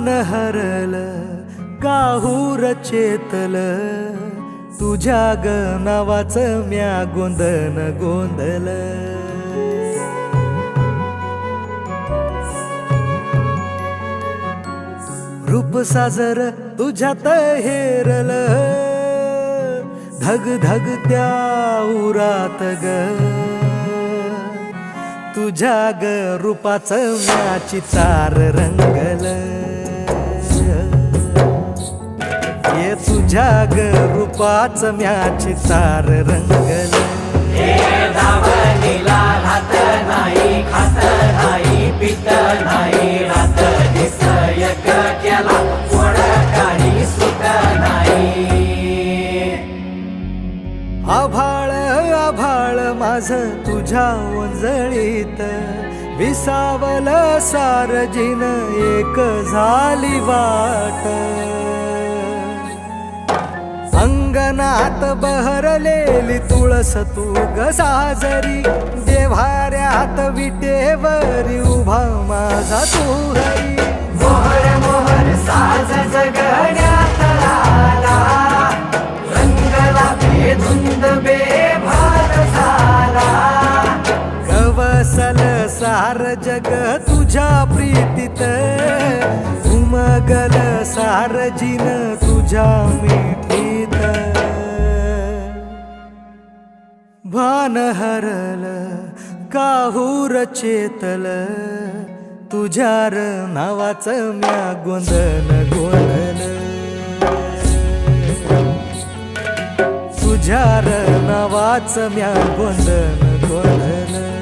मन हरल काहूर चेतल. तुझ्या ग नावाचं म्या गोंधन गोंधल रूप साजर तुझ्यात हेरल. धग धग त्या उरात ग. तुझ्या ग रूपाच म्याची तार रंगल. तुझ्या ग रूपाचं म्याची तार रंगल. नाही खात नाही पित नाही रात दिसयक केला कोण काही सुट नाही. आभाळ आभाळ माझ तुझ्या वंजळीत विसावल सारजीन एक झाली वाट. अंगणात बहरलेली तुळस तू गसाजरी साजरी. देव्हाऱ्यात विटेवरी उभा माझा तू हरी. मोहर मोहर साज जगण्यात आला. रंगला धुंद बेभान झाला. कवसल सार जग तुझ्या प्रीतीत. उमगल सार जिन तुझ्या मी भान हरल काहूर चेतल तुझ्यार नावाचं म्या गोंधन गोंधन तुझ्यार नावाचं म्या गोंधन गोंधन